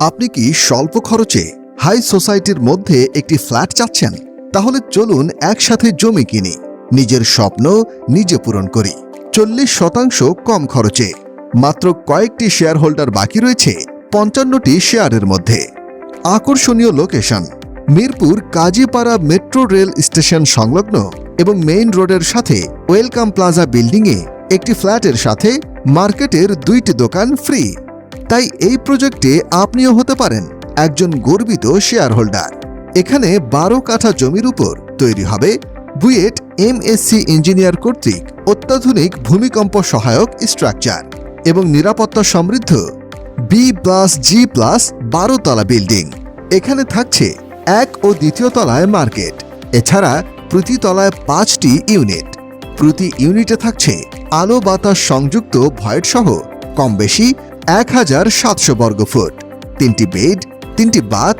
আপনি কি স্বল্প খরচে হাই সোসাইটির মধ্যে একটি ফ্ল্যাট চাচ্ছেন? তাহলে চলুন একসাথে জমি কিনি। নিজের স্বপ্ন নিজে পূরণ করি। চল্লিশ শতাংশ কম খরচে। মাত্র কয়েকটি শেয়ার হোল্ডার বাকি রয়েছে পঞ্চান্নটি শেয়ারের মধ্যে। আকর্ষণীয় location. Mirpur Kazipara metro rail station সংলগ্ন এবং মেইন রোডের সাথে ওয়েলকাম প্লাজা বিল্ডিংয়ে একটি ফ্ল্যাটের সাথে মার্কেটের দুইটি দোকান ফ্রি। তাই এই প্রজেক্টে আপনিও হতে পারেন, একজন গর্বিত শেয়ার হোল্ডার এখানে বারো কাঠা জমির উপর তৈরি হবে বুয়েট এমএসসি ইঞ্জিনিয়ার কর্তৃক অত্যাধুনিক ভূমিকম্প সহায়ক স্ট্রাকচার এবং নিরাপত্তা সমৃদ্ধ বি প্লাস জি প্লাস বারো তলা বিল্ডিং এখানে থাকছে এক ও দ্বিতীয় তলায় মার্কেট এছাড়া প্রতি তলায় পাঁচটি ইউনিট প্রতি ইউনিটে থাকছে আলো বাতাস সংযুক্ত ভয়েড সহ কম বেশি এক হাজার সাতশো বর্গফুট তিনটি বেড, তিনটি বাথ,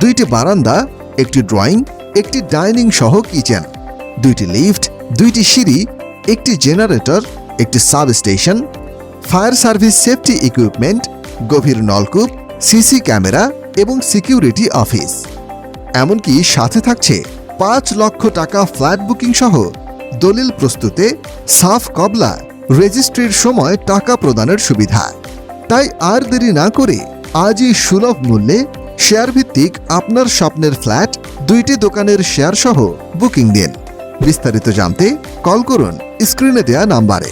দুইটি বারান্দা, একটি ড্রয়িং, একটি ডাইনিং সহ কিচেন, দুইটি লিফট, দুইটি সিঁড়ি, একটি জেনারেটর, একটি substation fire service safety equipment, গভীর নলকূপ, সিসি ক্যামেরা এবং সিকিউরিটি অফিস। এমনকি সাথে থাকছে পাঁচ লক্ষ টাকা ফ্ল্যাট বুকিং সহ দলিল প্রস্তুতে সাফ কবলা রেজিস্ট্রির সময় টাকা প্রদানের সুবিধা। তাই আর দেরি না করে আজই সুলভ মূল্যে শেয়ার ভিত্তিক আপনার স্বপ্নের ফ্ল্যাট, দুইটি দোকানের শেয়ার সহ বুকিং দিন। বিস্তারিত জানতে কল করুন স্ক্রিনে দেয়া নাম্বারে।